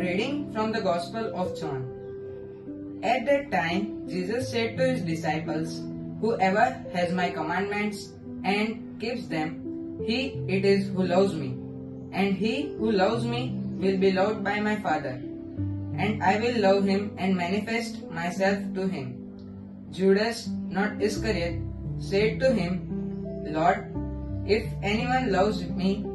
from the Gospel of John. At that time, Jesus said to his disciples, Whoever has my commandments and keeps them, he it is who loves me. And he who loves me will be loved by my Father. And I will love him and manifest myself to him. Judas, not Iscariot, said to him, Lord, if anyone loves me,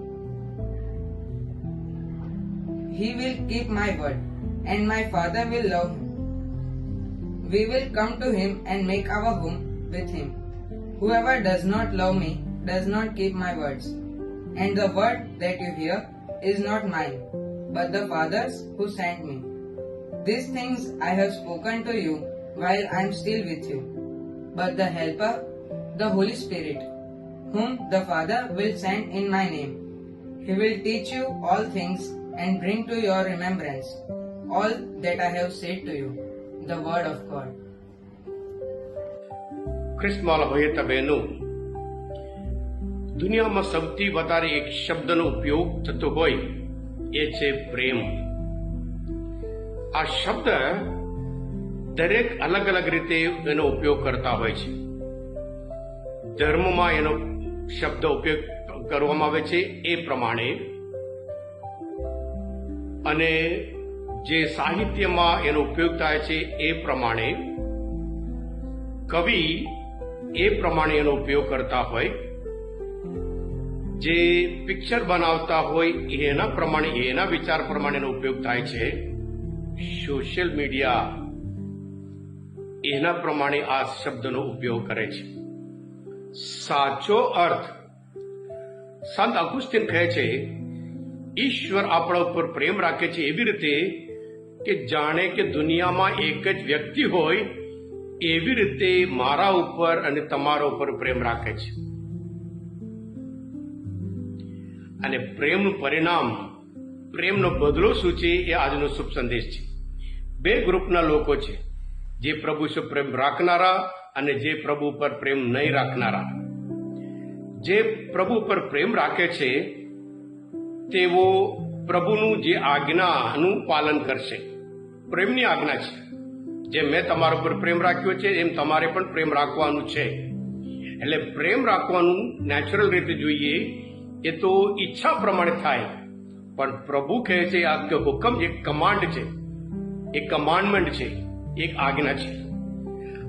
he will keep my word, and my Father will love him. We will come to him and make our home with him. Whoever does not love me does not keep my words. And the word that you hear is not mine, but the Father's who sent me. These things I have spoken to you while I am still with you. But the Helper, the Holy Spirit, whom the Father will send in my name, he will teach you all things and bring to your remembrance all that I have said to you. The word of God. ખ્રિસ્તમાલ ભયતા બહેનો, દુનિયામાં સૌથી વધારે એક શબ્દનો ઉપયોગ થતો હોય એ છે પ્રેમ આ શબ્દ દરેક અલગ અલગ રીતે એનો ઉપયોગ કરતા હોય છે ધર્મમાં એનો શબ્દ ઉપયોગ કરવામાં આવે છે એ પ્રમાણે અને જે સાહિત્યમાં એનો ઉપયોગ થાય છે એ પ્રમાણે કવિ એ પ્રમાણે એનો ઉપયોગ કરતા હોય. જે પિક્ચર બનાવતા હોય એના પ્રમાણે એના વિચાર પ્રમાણે એનો ઉપયોગ થાય છે. સોશિયલ મીડિયા એના પ્રમાણે આ શબ્દનો ઉપયોગ કરે છે. સાચો અર્થ, સંત અગુસ્તીન કહે છે ઈશ્વર આપણા ઉપર પ્રેમ રાખે છે એવી રીતે કે જાણે કે દુનિયામાં એક જ વ્યક્તિ હોય, એવી રીતે મારા ઉપર અને તમારા ઉપર પ્રેમ રાખે છે. અને પ્રેમનું પરિણામ, પ્રેમનો બદલો શું છે એ આજનો શુભ સંદેશ છે. બે ગ્રુપના લોકો છે, જે પ્રભુ ઉપર પ્રેમ રાખનારા અને જે પ્રભુ ઉપર પ્રેમ નહીં રાખનારા. જે પ્રભુ પર પ્રેમ રાખે છે તેઓ પ્રભુનું જે આજ્ઞાનું પાલન કરશે. પ્રેમની આજ્ઞા છે. જેમ મેં તમારા ઉપર પ્રેમ રાખ્યો છે, એમ તમારે પણ પ્રેમ રાખવાનું છે. એટલે પ્રેમ રાખવાનું નેચરલ રીતે જોઈએ એ તો ઈચ્છા પ્રમાણે થાય. પણ પ્રભુ કહે છે, આ હુકમ એક કમાન્ડ છે. એક કમાન્ડમેન્ટ છે. એક આજ્ઞા છે.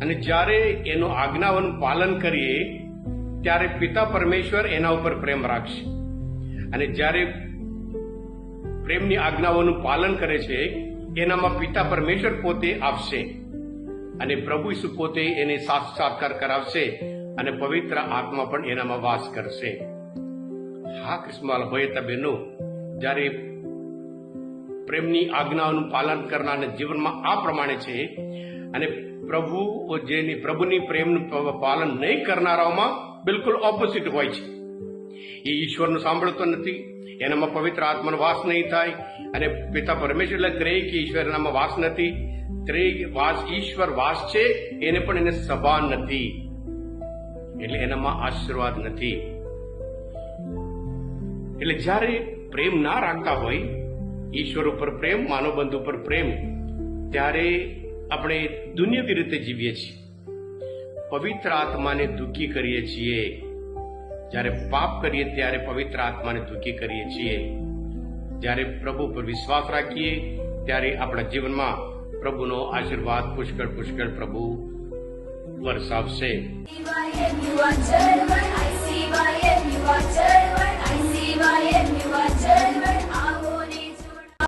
અને જ્યારે એનું આજ્ઞાઓનું પાલન કરીએ, ત્યારે પિતા પરમેશ્વર એના ઉપર પ્રેમ રાખશે. અને જ્યારે પ્રેમની આજ્ઞાઓનું પાલન કરે છે, એનામાં પિતા પરમેશ્વર પોતે આપશે. અને પ્રભુ ઈસુ પોતે એને સાક્ષાત્કાર કરાવશે અને પવિત્ર આત્મા પણ એનામાં વાસ કરશે. હા કૃષ્ણમાલ ભયતા બહેનો, જ્યારે પ્રેમની આજ્ઞાઓનું પાલન કરનારના જીવનમાં આ પ્રમાણે છે, અને પ્રભુ જેની, પ્રભુની પ્રેમનું પાલન નહીં કરનારાઓમાં બિલકુલ ઓપોઝિટ હોય છે. એ ઈશ્વરનું સાંભળતો નથી એનામાં પવિત્ર આત્માનો વાસ નહીં થાય. અને પિતા પરમેશ્વર એટલે ત્રેય કે ઈશ્વર એનામાં વાસ નથી. ત્રેય વાસ ઈશ્વર વાસ છે, એને પણ એને સભા નથી. એટલે એનામાં આશીર્વાદ નથી. એટલે જ્યારે પ્રેમ ના રાખતા હોય, ઈશ્વર ઉપર પ્રેમ, માનવબંધુ ઉપર પ્રેમ, ત્યારે આપણે દુનિયાવી રીતે જીવીએ છીએ. પવિત્ર આત્માને દુઃખી કરીએ છીએ. જ્યારે પાપ કરીએ ત્યારે પવિત્ર આત્માને દુઃખી કરીએ છીએ. જ્યારે પ્રભુ પર વિશ્વાસ રાખીએ ત્યારે આપણા જીવનમાં પ્રભુનો આશીર્વાદ પુષ્કળ પુષ્કળ પ્રભુ વરસાવશે.